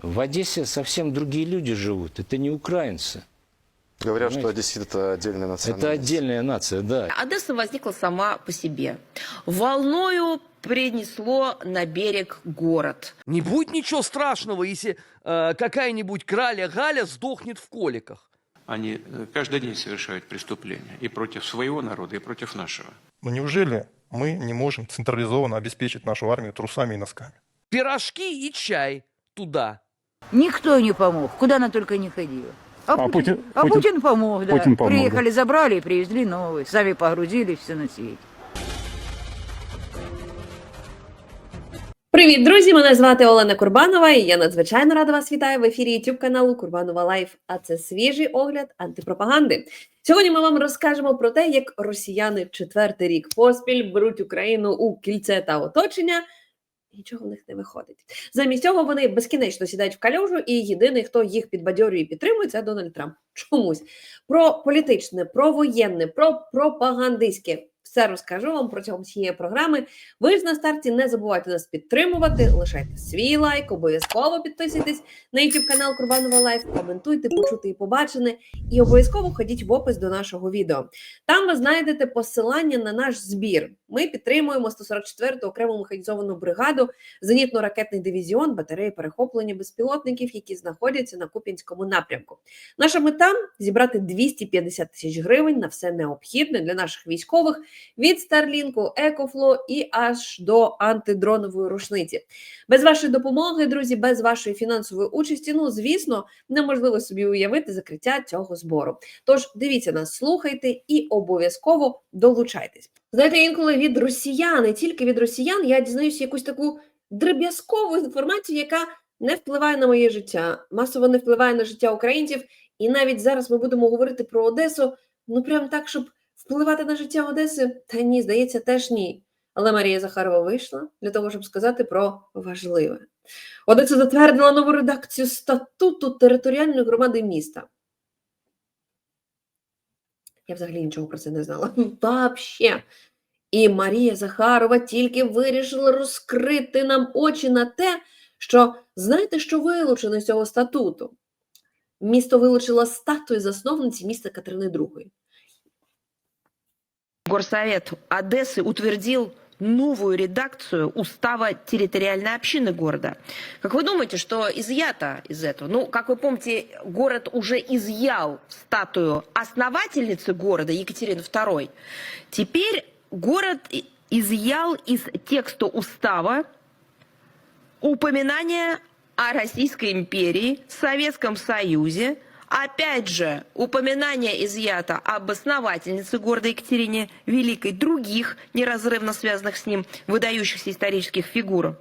В Одессе совсем другие люди живут. Это не украинцы. Говорят, что Понимаете? одессит это отдельная национальность. Это отдельная нация, да. Одесса возникла сама по себе. Волною принесло на берег город. Не будет ничего страшного, если э, какая-нибудь краля Галя сдохнет в коликах. Они э, каждый день совершают преступления и против своего народа, и против нашего. Но неужели мы не можем централизованно обеспечить нашу армию трусами и носками? Пирожки и чай туда. Никто не помог, куда она только не ходила. А, А Путин, Путин- а Путин- Путин помог, да. Путин помог, Приехали, забрали и привезли новые. Сами погрузили все на свете. Привіт, друзі! Мене звати Олена Курбанова, і я надзвичайно рада вас вітаю в ефірі youtube каналу Курбанова Лайф. А це свіжий огляд антипропаганди. Сьогодні ми вам розкажемо про те, як росіяни четвертий рік поспіль беруть Україну у кільце та оточення. Нічого в них не виходить. Замість цього вони безкінечно сідають в калюжу, і єдиний, хто їх підбадьорює і підтримує, це Дональд Трамп. Чомусь про політичне, про воєнне, про пропагандистське. Все розкажу вам протягом цієї програми. Ви ж на старті не забувайте нас підтримувати, лишайте свій лайк, обов'язково підписуйтесь на YouTube канал Курбанова Лайф, коментуйте, почути і побачене, і обов'язково ходіть в опис до нашого відео. Там ви знайдете посилання на наш збір. Ми підтримуємо 144-ту окрему механізовану бригаду, зенітно-ракетний дивізіон, батареї перехоплення безпілотників, які знаходяться на Куп'янському напрямку. Наша мета зібрати 250 тисяч гривень на все необхідне для наших військових від Старлінку, Екофло і аж до антидронової рушниці. Без вашої допомоги, друзі, без вашої фінансової участі, ну звісно, неможливо собі уявити закриття цього збору. Тож дивіться нас, слухайте і обов'язково долучайтесь. Знаєте, інколи від росіян, і тільки від росіян, я дізнаюся якусь таку дріб'язкову інформацію, яка не впливає на моє життя, масово не впливає на життя українців. І навіть зараз ми будемо говорити про Одесу, ну прям так, щоб впливати на життя Одеси, та ні, здається, теж ні. Але Марія Захарова вийшла для того, щоб сказати про важливе. Одеса затвердила нову редакцію статуту територіальної громади міста. Я взагалі нічого про це не знала. Вообще. І Марія Захарова тільки вирішила розкрити нам очі на те, що знаєте, що вилучено з цього статуту? Місто вилучило статую засновниці міста Катерини II. Горсовет Одессы утвердил новую редакцию устава территориальной общины города. Как вы думаете, что изъято из этого? Ну, как вы помните, город уже изъял статую основательницы города Екатерины II. Теперь город изъял из текста устава упоминание о Российской империи, Советском Союзе, опять же, упоминание изъято об основательнице города Екатерине Великой, других неразрывно связанных с ним выдающихся исторических фигур.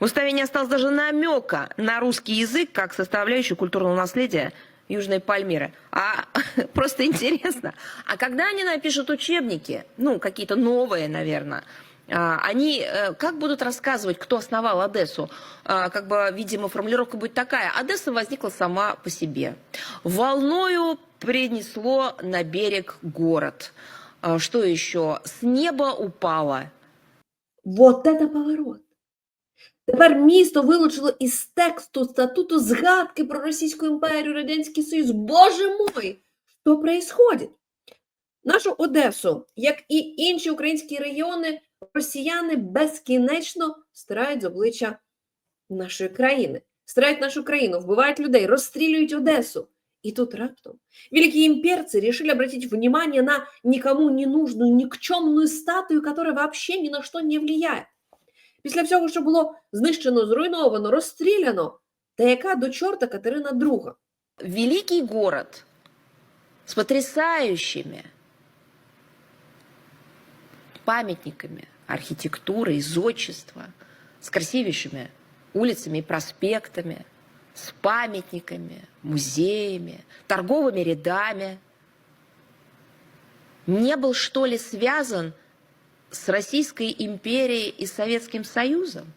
В уставе не осталось даже намека на русский язык как составляющую культурного наследия Южной Пальмиры. А просто интересно, а когда они напишут учебники, ну, какие-то новые, наверное, они э, как будут рассказывать, кто основал Одессу? А, Как бы, видимо, формулировка будет такая. Одесса возникла сама по себе. Волною принесло на берег город. А, Что еще? С неба упало. Вот это поворот. Тепер місто вилучило із тексту статуту згадки про Російську імперію, Радянський Союз. Боже мой, що происходит? Нашу Одесу, як і інші українські регіони, росіяни безкінечно стирають з обличчя нашої країни, стирають нашу країну, вбивають людей, розстрілюють Одесу. И тут раптом великие имперцы решили обратить внимание на никому не нужную, никчемную статую, которая вообще ни на что не влияет. Після всього, що було знищено, зруйновано, розстріляно, та яка до чорта Катерина II? Великий город с потрясающими памятниками архитектуры, зодчества, с красивейшими улицами и проспектами, с памятниками, музеями, торговыми рядами. Не был, что ли, связан с Российской империей и Советским Союзом?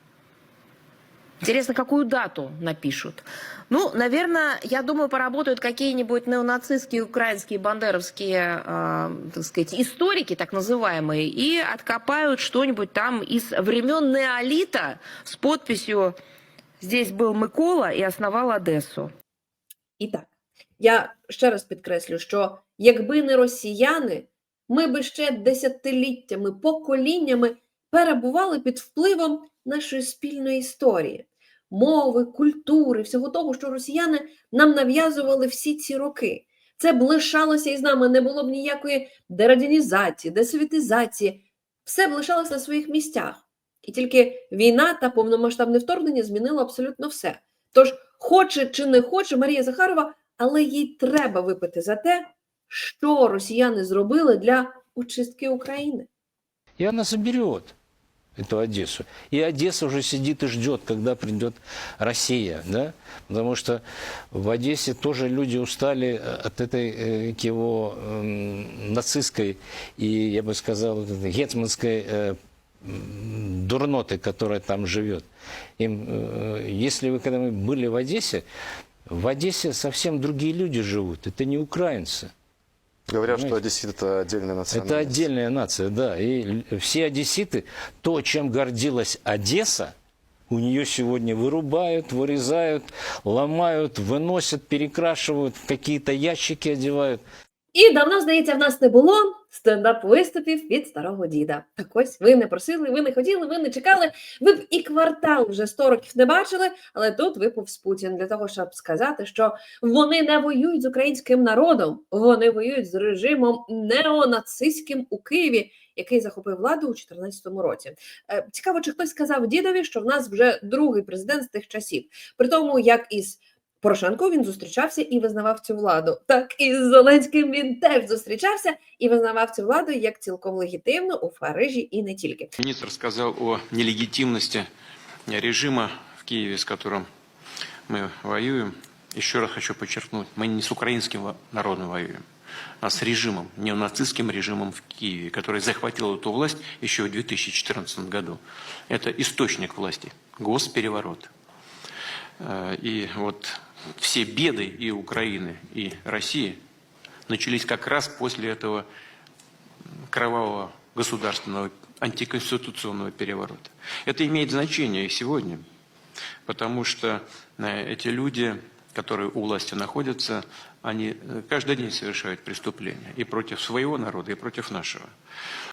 Интересно, какую дату напишут? Ну, наверное, я думаю, поработают какие-нибудь неонацистские, украинские, бандеровские, э, так сказать, историки, так называемые, и откопают что-нибудь там из времен неолита с подписью Здесь был Микола и основал Одессу. І так, я ще раз підкреслю, що якби не росіяни, ми би ще десятиліттями, поколіннями перебували під впливом нашої спільної історії, мови, культури, всього того, що росіяни нам нав'язували всі ці роки. Це б лишалося із нами, не було б ніякої дерадянізації, десовітизації. Все б лишалося на своїх місцях. І тільки війна та повномасштабне вторгнення змінило абсолютно все. Тож, хоче чи не хоче Марія Захарова, але їй треба випити за те, що росіяни зробили для очистки України. И она заберет эту Одессу. И Одесса уже сидит и ждет, когда придет Россия, да? Потому что в Одессе тоже люди устали э, от этой э, к его эм, нацистской и, я бы сказал, гетманской э, дурноты, которая там живет. Им, э, если вы когда мы были в Одессе, в Одессе совсем другие люди живут. Это не украинцы. Говорят, что Понимаете? одессит это отдельная национальность. Это отдельная нация, да. И л- все одесситы, то, чем гордилась Одесса, у нее сегодня вырубают, вырезают, ломают, выносят, перекрашивают, в какие-то ящики одевают. І давно, здається, в нас не було стендап-виступів від старого діда. Так ось ви не просили, ви не хотіли, ви не чекали. Ви б і квартал вже 100 років не бачили, але тут виповз Путін для того, щоб сказати, що вони не воюють з українським народом, вони воюють з режимом неонацистським у Києві, який захопив владу у 2014 році. Е, Цікаво, чи хтось сказав дідові, що в нас вже другий президент з тих часів, при тому, як із Порошенко він зустрічався і визнавав цю владу. Так і з Зеленським він теж зустрічався і визнавав цю владу як цілком легітимну у Парижі і не тільки. Министр сказал о нелегитимности режима в Киеве, с которым мы воюем. Еще раз хочу подчеркнуть, мы не с украинским во- народом воюем, а с режимом, неонацистским режимом в Киеве, который захватил эту власть еще в 2014 году. Это источник власти, госпереворот. Э, И вот все беды и Украины, и России начались как раз после этого кровавого государственного антиконституционного переворота. Это имеет значение и сегодня, потому что э, эти люди, которые у власти находятся, они э, каждый день совершают преступления и против своего народа, и против нашего.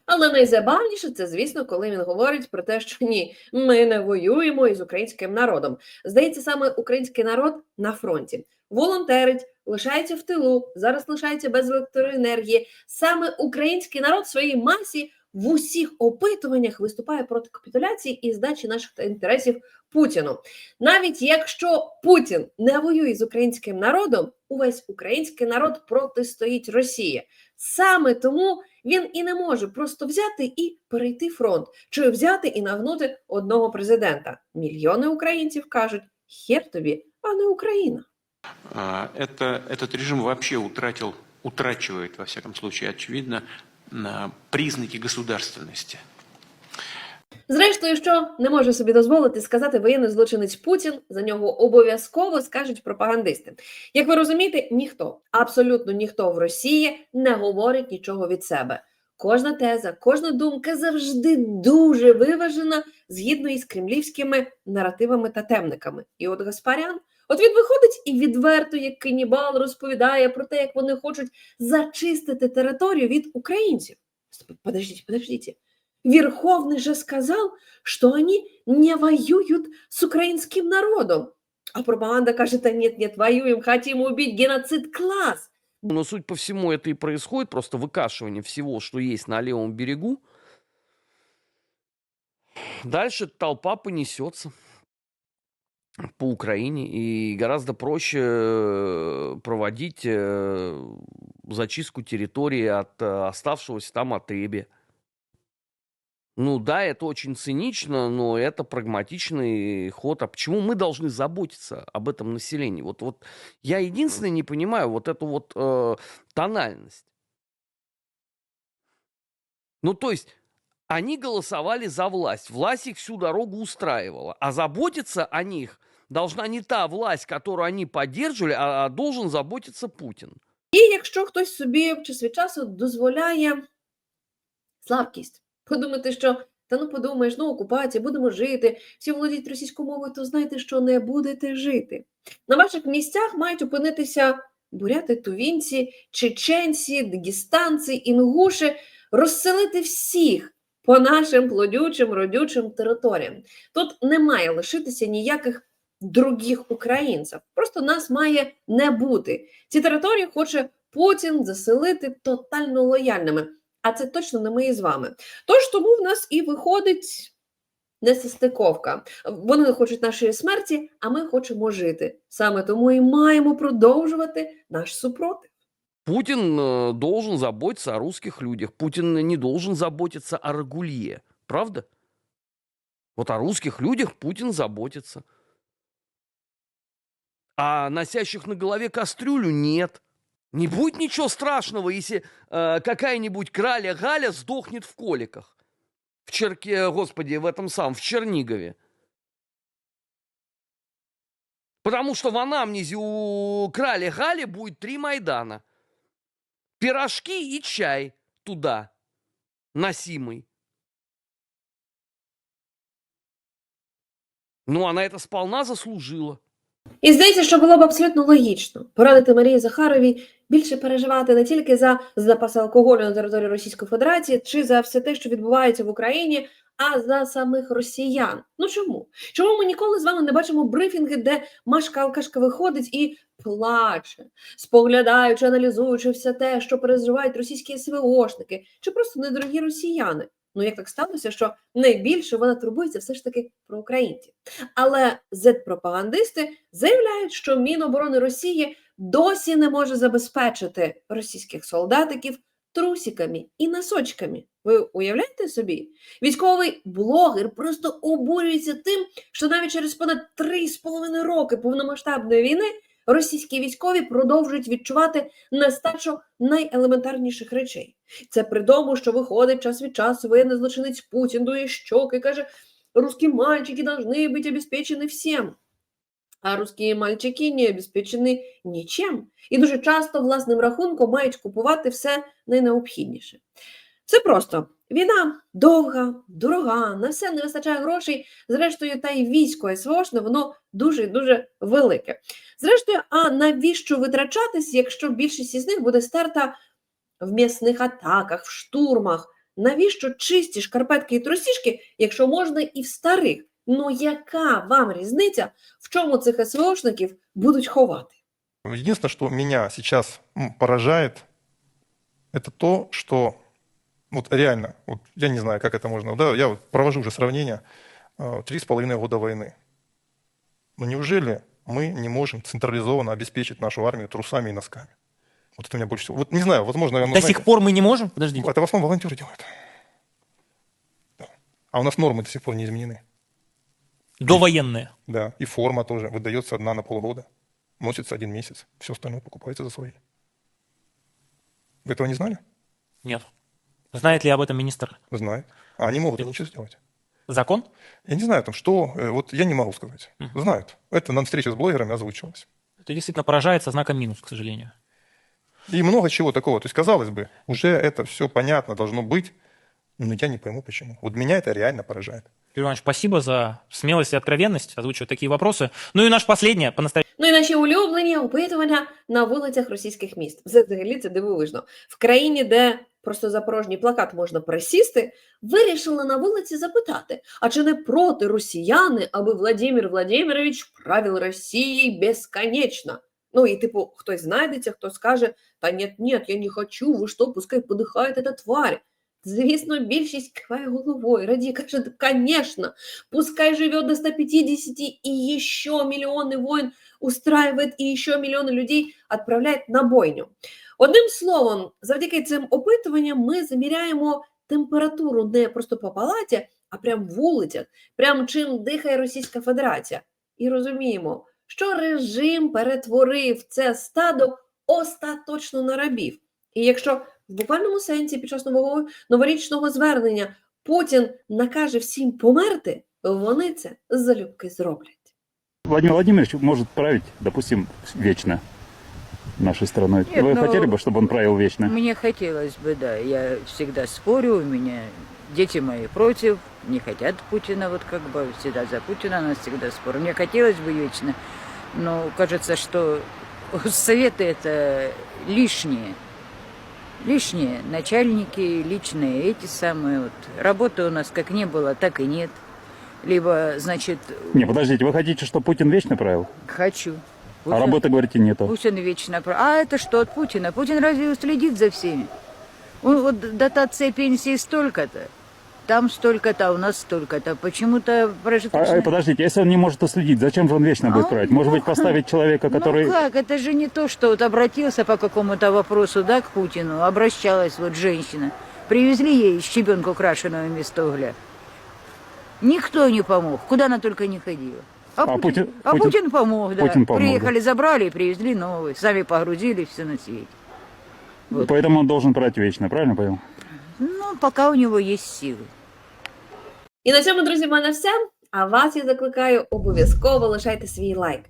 Але найзабавніше це, звісно, коли він говорить про те, що ні, ми не воюємо із українським народом. Здається, саме український народ на фронті волонтерить, лишається в тилу, зараз лишається без електроенергії. Саме український народ в своїй масі в усіх опитуваннях виступає проти капітуляції і здачі наших інтересів Путіну. Навіть якщо Путін не воює з українським народом, увесь український народ протистоїть Росії. Саме тому він і не може просто взяти і перейти фронт, чи взяти і нагнути одного президента. Мільйони українців кажуть: хер тобі, а не Україна. Это, этот режим вообще утратил, утрачивает, во всяком случае, очевидно, признаки государственности. Зрештою, що не може собі дозволити сказати воєнний злочинець Путін, за нього обов'язково скажуть пропагандисти. Як ви розумієте, ніхто, абсолютно ніхто в Росії не говорить нічого від себе. Кожна теза, кожна думка завжди дуже виважена згідно із кремлівськими наративами та темниками. І от Гаспарян, от він виходить і відверто, як канібал, розповідає про те, як вони хочуть зачистити територію від українців. Стоп, Подождите, подождите. Верховный же сказал, что они не воюют с украинским народом. А пропаганда кажет, а нет, нет, воюем, хотим убить геноцид класс. Но суть по всему это и происходит, просто выкашивание всего, что есть на левом берегу. Дальше толпа понесется По Украине, и гораздо проще э, проводить э, зачистку территории от э, оставшегося там отребья. Ну да, это очень цинично, но это прагматичный ход. А почему мы должны заботиться об этом населении? Вот, вот я единственное не понимаю вот эту вот э, тональность. Ну то есть они голосовали за власть, власть их всю дорогу устраивала, а заботиться о них должна не та власть, которую они поддерживали, а, а должен заботиться Путин. І якщо хтось собі час від часу дозволяє слабкість, подумати, що Та ну подумаєш, ну окупація, будемо жити, всі володіють російською мовою, то знайте, що не будете жити. На ваших місцях мають опинитися буряти, тувінці, чеченці, дагестанці, інгуші, розселити всіх по нашим плодючим, родючим територіям. Тут не має лишитися ніяких других українців. Просто нас має не бути. Ці території хоче Путін заселити тотально лояльними. А це точно не ми із вами. Тож тому в нас і виходить несостиковка. Вони хочуть нашої смерті, а ми хочемо жити. Саме тому і маємо продовжувати наш супротив. Путин э, должен заботиться о русских людях. Путин не должен заботиться о Рагулье. Правда? Вот о русских людях Путин заботится. А носящих на голове кастрюлю нет. Не будет ничего страшного, если э, какая-нибудь краля Галя сдохнет в коликах. В Черке, господи, в этом самом, в Чернигове. Потому что в анамнезе у краля Гали будет три Майдана. Пирожки и чай туда носимый. Ну, она это сполна заслужила. І здається, що було б абсолютно логічно порадити Марії Захаровій більше переживати не тільки за запаси алкоголю на території Російської Федерації чи за все те, що відбувається в Україні, а за самих росіян. Ну чому? Чому ми ніколи з вами не бачимо брифінги, де Машка Алкашка виходить і плаче, споглядаючи, аналізуючи все те, що переживають російські СВОшники, чи просто недорогі росіяни? Ну як так сталося, що найбільше вона турбується все ж таки про українців. Але зет-пропагандисти заявляють, що Міноборони Росії досі не може забезпечити російських солдатиків трусиками і носочками. Ви уявляєте собі? Військовий блогер просто обурюється тим, що навіть через понад 3,5 роки повномасштабної війни російські військові продовжують відчувати нестачу найелементарніших речей. Це при тому, що виходить час від часу воєнний злочинець Путін дує щоки і каже, русские мальчики должны быть обеспечены всем. А русські мальчики не обезпечені нічим. І дуже часто власним рахунком мають купувати все найнеобхідніше. Це просто війна довга, дорога, на все не вистачає грошей. Зрештою, та й військо СВОшне, воно дуже дуже велике. Зрештою, а навіщо витрачатись, якщо більшість із них буде стерта в м'ясних атаках, в штурмах? Навіщо чисті шкарпетки і трусішки, якщо можна і в старих? Ну яка вам різниця, в чому цих СВОшників будуть ховати? Единственное, что меня сейчас м, поражает, это то, что вот реально, вот я не знаю, как это можно, да, я вот провожу уже сравнение, э, три с половиной года войны. Но неужели мы не можем централизованно обеспечить нашу армию трусами и носками? Вот это меня больше всего. Вот не знаю, возможно, оно, До знаете, сих пор мы не можем? Подождите. это в основном волонтеры делают. Да. А у нас нормы до сих пор не изменены. Довоенные. Да, и форма тоже выдается одна на полгода. Носится один месяц. Все остальное покупается за свои. Вы этого не знали? Нет. Знает ли об этом министр? Знает. А они могут лучше сделать. Закон? Я не знаю там, что, э, вот я не могу сказать. Знают. Это на встрече с блогерами озвучивалось. Это действительно поражает со знаком минус, к сожалению. И много чего такого. То есть, казалось бы, уже это все понятно должно быть, но я не пойму почему. Вот меня это реально поражает. Юрий Иванович, спасибо за смелость и откровенность озвучивать такие вопросы. Ну и наш последнее, по Ну наші улюблені опитування на вулицях російських міст. Взагалі це дивовижно. В країні, де просто за порожній плакат можна присісти, вирішили на вулиці запитати: а чи не проти росіяни, аби Владимир Владимирович правил Росією безконечно? Ну і типу, хтось знайдеться, хто скаже: Та ні, ні, я не хочу, ви що, пускай подихає ця тварь. Звісно, більшість киває головою, раді каже, «Да, конечно, пускай живет до 150 и еще миллионы войн устраивает и еще мільйони людей відправляють на бойню. Одним словом, завдяки цим опитуванням ми заміряємо температуру не просто по палаті, а прям вулицях, прям чим дихає Російська Федерація. І розуміємо, що режим перетворив це стадо остаточно на рабів. І якщо в буквальному сенсі під час нового новорічного звернення Путін накаже всім померти, вони це залюбки зроблять. Владимир Владимирович может править, допустим, вечно нашей страной. Нет, Вы ну, хотели бы, чтобы он правил вечно? Мне хотелось бы, да. Я всегда спорю, у меня дети мои против, не хотят Путина, вот как бы всегда за Путина, у нас всегда спор. Мне хотелось бы вечно, но кажется, что советы это лишние. Лишние начальники, личные эти самые вот. Работы у нас как не было, так и нет. Либо, значит, Не, подождите, вы хотите, чтобы Путин вечно правил? хочу. А Пусть он- работы, говорите, нету. Пусть он вечно прав. А это что от Путина? Путин разве следит за всеми? Он, вот дотация пенсии столько-то, Там столько-то, а у нас столько-то. Почему-то прожиточная... а, подождите, если он не может уследить, зачем же он вечно будет А, править? Может ну, быть, поставить человека, который... Ну как, это же не то, что вот обратился по какому-то вопросу, да, к Путину, обращалась вот женщина. Привезли ей щебенку крашеного вместо угля. Никто не помог, куда она только не ходила. А, А Путин, Путин- а Путин- Путин помог, да. Путин помог, Приехали, забрали и привезли новый. Сами погрузили все на свете. Вот. Поэтому он должен править вечно, правильно понял? Ну, пока у него есть силы. І на цьому, друзі, в мене все. А вас я закликаю обов'язково лишайте свій лайк.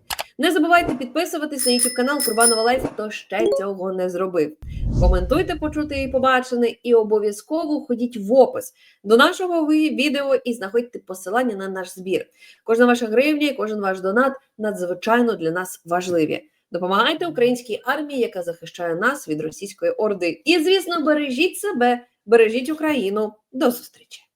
Не забувайте підписуватись на YouTube канал Курбанова Лайф, хто ще цього не зробив. Коментуйте почуте і побачене, і обов'язково ходіть в опис до нашого відео і знаходьте посилання на наш збір. Кожна ваша гривня і кожен ваш донат надзвичайно для нас важливі. Допомагайте українській армії, яка захищає нас від російської орди. І, звісно, бережіть себе, бережіть Україну. До зустрічі!